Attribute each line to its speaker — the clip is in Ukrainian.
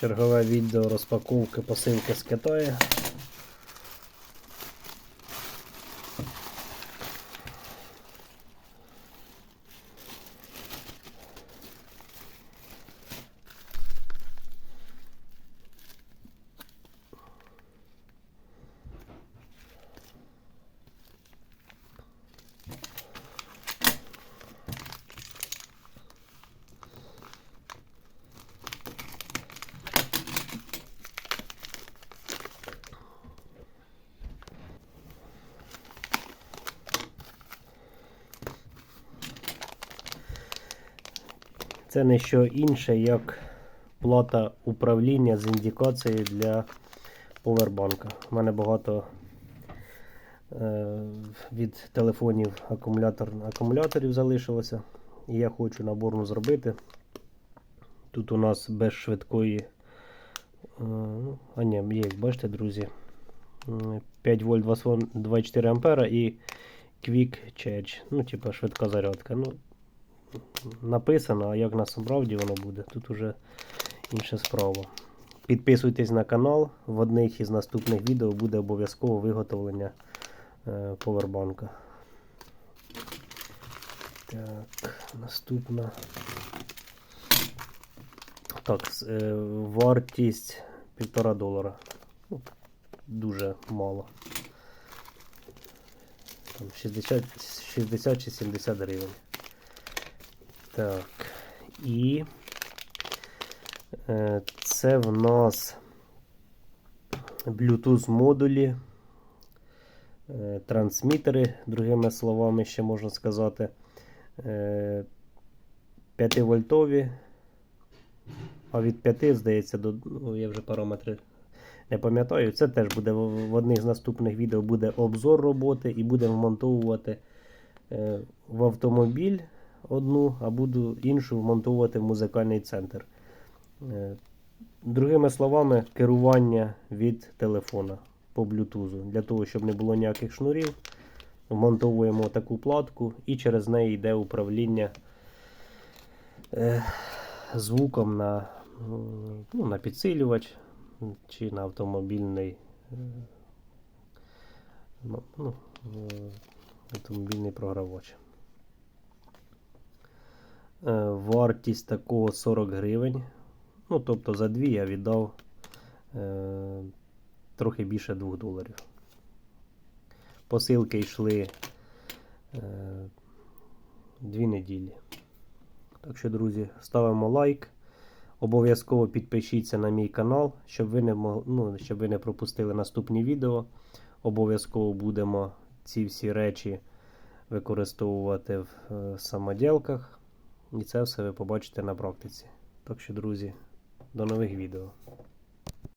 Speaker 1: Чергове відео розпаковки посилки з Китаю. Це не що інше, як плата управління з індикацією для повербанка. У мене багато е, від телефонів акумулятор, акумуляторів залишилося. І я хочу наборну зробити. Тут у нас без швидкої. е, а ні, є, бачите, друзі. 5 вольт 24 ампера і Quick Charge. Ну, типа швидка зарядка. Ну, написано, а як насправді воно буде, тут уже інша справа. Підписуйтесь на канал. В одних із наступних відео буде обов'язково виготовлення е, повербанка. Так, наступна. Так, е, вартість 1,5 долара. Ну, дуже мало. Там 60, 60 чи 70 гривень. Так. І е, це в нас Bluetooth модулі, е, трансмітери, другими словами, ще можна сказати. Е, 5 вольтові. А від 5, здається, до. Ну, я вже параметри не пам'ятаю. Це теж буде в одних з наступних відео буде обзор роботи і будемо вмонтовувати е, в автомобіль одну, а буду іншу вмонтовувати в музикальний центр. Е, Другими словами, керування від телефона по блютузу. Для того, щоб не було ніяких шнурів, вмонтовуємо таку платку і через неї йде управління е, звуком на, ну, на підсилювач чи на автомобільний. е, ну, ну, автомобільний програвач. Е, Вартість такого 40 гривень. Ну, тобто за дві я віддав е, трохи більше 2 доларів. Посилки йшли е, дві неділі. Так що, друзі, ставимо лайк. Обов'язково підпишіться на мій канал, щоб ви не, мог- ну, щоб ви не пропустили наступні відео. Обов'язково будемо ці всі речі використовувати в е, самоділках. І це все ви побачите на практиці. Так що, друзі, до нових відео.